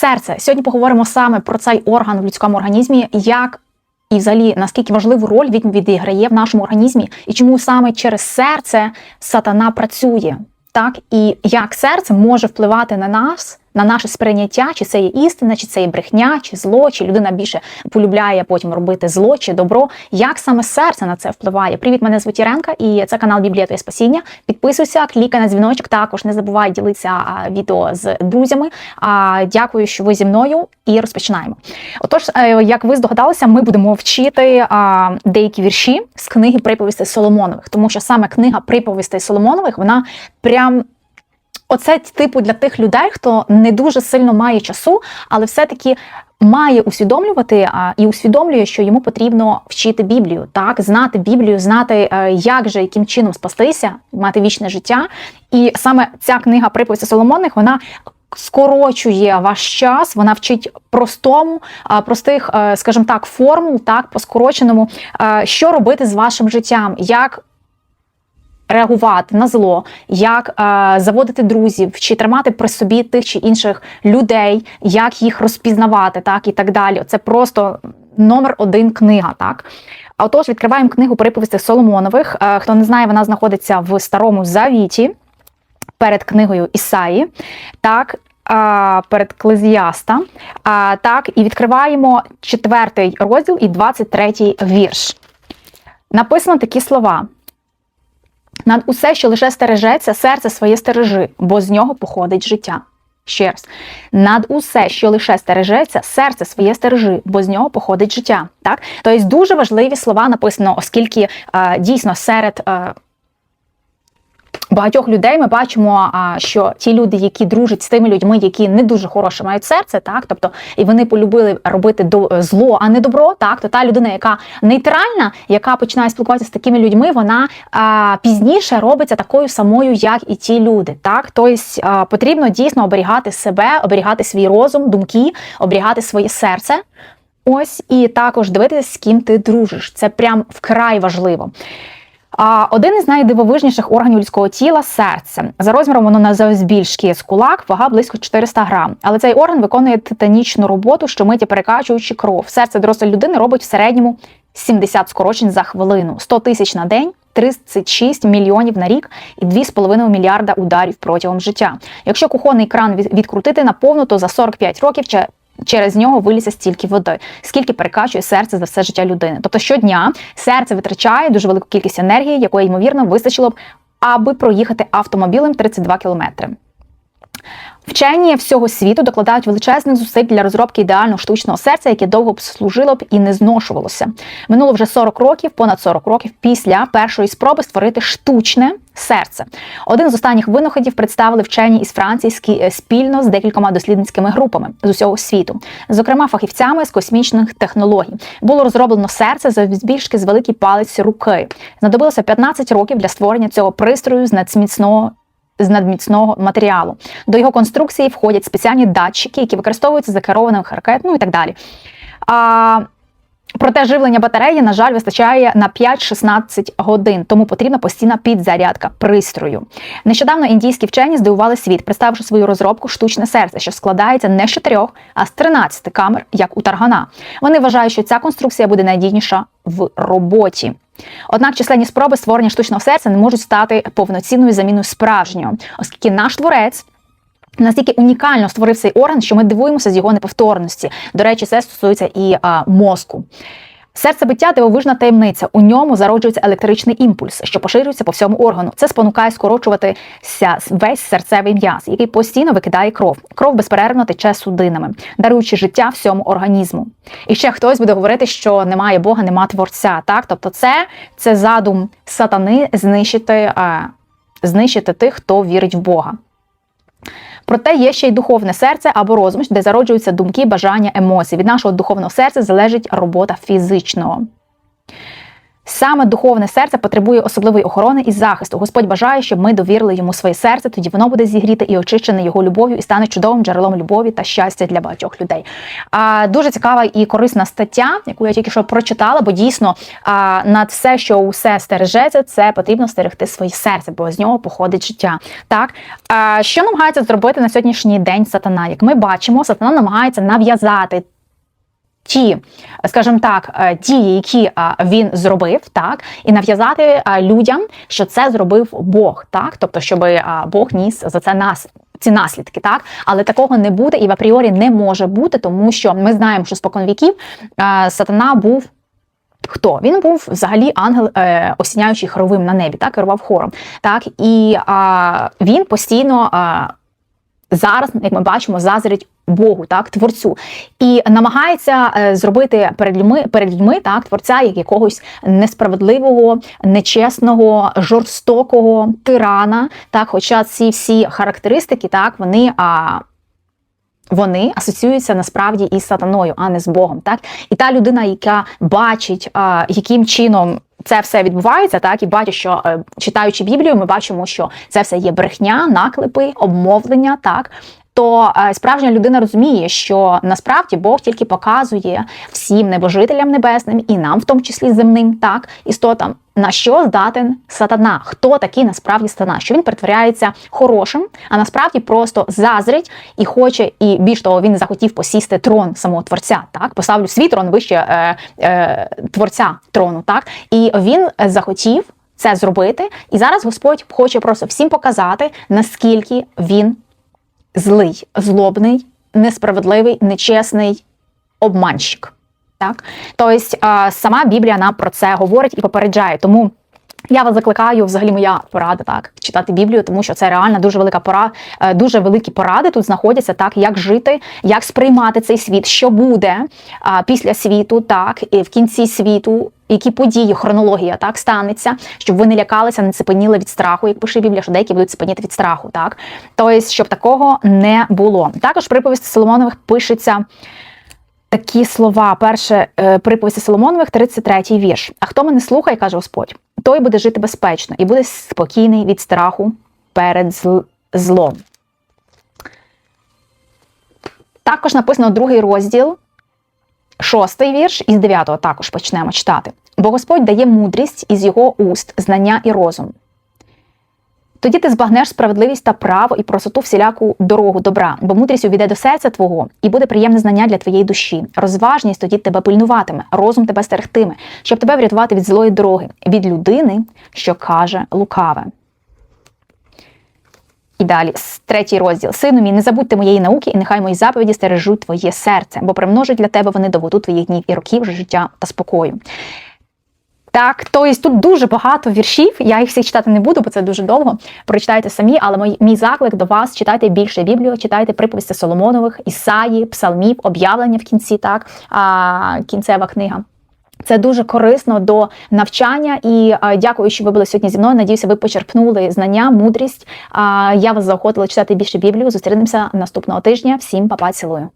серце. Сьогодні поговоримо саме про цей орган в людському організмі, як і взагалі наскільки важливу роль він відіграє в нашому організмі, і чому саме через серце сатана працює, так і як серце може впливати на нас. На наше сприйняття, чи це є істина, чи це є брехня, чи зло, чи людина більше полюбляє потім робити зло чи добро. Як саме серце на це впливає? Привіт, мене звуть Іренка, і це канал Біблія Твоє Спасіння. Підписуйся, клікай на дзвіночок. Також не забувай ділитися відео з друзями. Дякую, що ви зі мною, і розпочинаємо. Отож, е, як ви здогадалися, ми будемо вчити деякі вірші з книги приповістей Соломонових, тому що саме книга приповістей Соломонових вона прям. Оце типу для тих людей, хто не дуже сильно має часу, але все-таки має усвідомлювати а, і усвідомлює, що йому потрібно вчити Біблію, так знати Біблію, знати, е, як же яким чином спастися, мати вічне життя. І саме ця книга приповісті Соломонних, вона. Скорочує ваш час, вона вчить простому, простих, е, скажімо так, формул, так, по скороченому, е, що робити з вашим життям, як реагувати на зло, як е, заводити друзів, чи тримати при собі тих чи інших людей, як їх розпізнавати, так і так далі. Це просто номер один книга. так. А отож, відкриваємо книгу приповісти Соломонових. Е, хто не знає, вона знаходиться в Старому Завіті перед книгою Ісаї. так. Перед Клезіаста. Так, і відкриваємо четвертий розділ і 23 вірш. Написано такі слова: над усе, що лише стережеться, серце своє стережи, бо з нього походить життя. Ще раз, над усе, що лише стережеться, серце своє стережи, бо з нього походить життя. Так? Тобто дуже важливі слова написано, оскільки е, дійсно серед. Е, багатьох людей ми бачимо, що ті люди, які дружать з тими людьми, які не дуже хороше мають серце, так тобто і вони полюбили робити зло, а не добро, так то та людина, яка нейтральна, яка починає спілкуватися з такими людьми, вона а, пізніше робиться такою самою, як і ті люди. Так, тобто потрібно дійсно оберігати себе, оберігати свій розум, думки, оберігати своє серце. Ось і також дивитися, з ким ти дружиш. Це прям вкрай важливо. Один із найдивовижніших органів людського тіла серце. За розміром воно на збільшки з кулак, вага близько 400 грам. Але цей орган виконує титанічну роботу, щомиті перекачуючи кров. Серце дорослої людини робить в середньому 70 скорочень за хвилину, 100 тисяч на день. 36 мільйонів на рік і 2,5 мільярда ударів протягом життя. Якщо кухонний кран відкрутити наповну, то за 45 років через нього виліться стільки води, скільки перекачує серце за все життя людини. Тобто щодня серце витрачає дуже велику кількість енергії, якої ймовірно вистачило б, аби проїхати автомобілем 32 кілометри. Вчені всього світу докладають величезних зусиль для розробки ідеального штучного серця, яке довго б служило б і не зношувалося. Минуло вже 40 років, понад 40 років після першої спроби створити штучне серце. Один з останніх винаходів представили вчені із Франції е, спільно з декількома дослідницькими групами з усього світу, зокрема фахівцями з космічних технологій. Було розроблено серце за збільшки з великий палець руки. Знадобилося 15 років для створення цього пристрою з надміцного з надміцного матеріалу. До його конструкції входять спеціальні датчики, які використовуються за керованих ракет, ну і так далі. А, Проте живлення батареї, на жаль, вистачає на 5-16 годин, тому потрібна постійна підзарядка пристрою. Нещодавно індійські вчені здивували світ, представивши свою розробку штучне серце, що складається не з 4, а з 13 камер, як у таргана. Вони вважають, що ця конструкція буде найдійніша в роботі. Однак численні спроби створення штучного серця не можуть стати повноцінною заміною справжнього, оскільки наш творець. Настільки унікально створив цей орган, що ми дивуємося з його неповторності. До речі, це стосується і а, мозку. Серцебиття дивовижна таємниця. У ньому зароджується електричний імпульс, що поширюється по всьому органу. Це спонукає скорочуватися весь серцевий м'яз, який постійно викидає кров. Кров безперервно тече судинами, даруючи життя всьому організму. І ще хтось буде говорити, що немає Бога, нема творця. Так, тобто, це це задум сатани знищити, а, знищити тих, хто вірить в Бога. Проте є ще й духовне серце або розум, де зароджуються думки, бажання, емоції. Від нашого духовного серця залежить робота фізичного. Саме духовне серце потребує особливої охорони і захисту. Господь бажає, щоб ми довірили йому своє серце, тоді воно буде зігріте і очищене його любов'ю, і стане чудовим джерелом любові та щастя для багатьох людей. А, дуже цікава і корисна стаття, яку я тільки що прочитала, бо дійсно а, над все, що усе стережеться, це потрібно стерегти своє серце, бо з нього походить життя. Так а, що намагається зробити на сьогоднішній день сатана? Як ми бачимо, сатана намагається нав'язати ті, скажімо так, е, дії, які е, він зробив, так, і нав'язати е, людям, що це зробив Бог, так, тобто, щоб Бог ніс за це нас. Ці наслідки, так, але такого не буде і в апріорі не може бути, тому що ми знаємо, що спокон віків сатана був. Хто він був взагалі ангел, е, осіняючий хоровим на небі, так керував хором. Так і а, він постійно а, зараз, як ми бачимо, зазирить Богу, так, творцю, і намагається е, зробити перед людьми перед людьми так, творця як якогось несправедливого, нечесного, жорстокого тирана. Так, хоча ці всі характеристики, так, вони. А, вони асоціюються насправді із сатаною, а не з Богом. Так і та людина, яка бачить, а, яким чином це все відбувається, так і бачу, що е, читаючи Біблію, ми бачимо, що це все є брехня, наклепи, обмовлення, так. То е, справжня людина розуміє, що насправді Бог тільки показує всім небожителям небесним і нам, в тому числі земним, так істотам, на що здатен сатана, хто такий насправді сатана, що він перетворяється хорошим, а насправді просто зазрить і хоче, і більш того, він захотів посісти трон самого творця. Так, поставлю свій трон вище е, е, творця трону. Так, і він захотів це зробити. І зараз Господь хоче просто всім показати, наскільки він злий, злобний, несправедливий, нечесний обманщик. Так, тобто сама Біблія нам про це говорить і попереджає. Тому я вас закликаю, взагалі, моя порада так читати Біблію, тому що це реально дуже велика пора, е, дуже великі поради тут знаходяться, так як жити, як сприймати цей світ, що буде а, після світу, так і в кінці світу. Які події, хронологія так станеться, щоб ви не лякалися, не цепеніли від страху, як пише Біблія, що деякі будуть цепеніти від страху, так тобто, щоб такого не було. Також приповісти Соломонових пишеться такі слова. Перше е, приповісті Соломонових, 33-й вірш. А хто мене слухає, каже Господь, той буде жити безпечно і буде спокійний від страху перед злом. Також написано другий розділ, шостий вірш, із дев'ятого також почнемо читати. Бо Господь дає мудрість із його уст, знання і розум. Тоді ти збагнеш справедливість та право і просоту всіляку дорогу добра, бо мудрість увійде до серця твого і буде приємне знання для твоєї душі. Розважність тоді тебе пильнуватиме, розум тебе стерегтиме, щоб тебе врятувати від злої дороги, від людини, що каже лукаве. І далі, третій розділ. Сину мій, не забудьте моєї науки, і нехай мої заповіді стережуть твоє серце, бо примножать для тебе вони доводу твоїх днів і років життя та спокою. Так, тобто тут дуже багато віршів. Я їх всі читати не буду, бо це дуже довго. Прочитайте самі, але мій, мій заклик до вас читайте більше Біблію, читайте приповісти Соломонових, Ісаї, Псалмів, об'явлення в кінці, так, а, кінцева книга. Це дуже корисно до навчання і а, дякую, що ви були сьогодні зі мною. Надіюся, ви почерпнули знання, мудрість. А, я вас заохотила читати більше Біблію. Зустрінемося наступного тижня. Всім папа, цілую.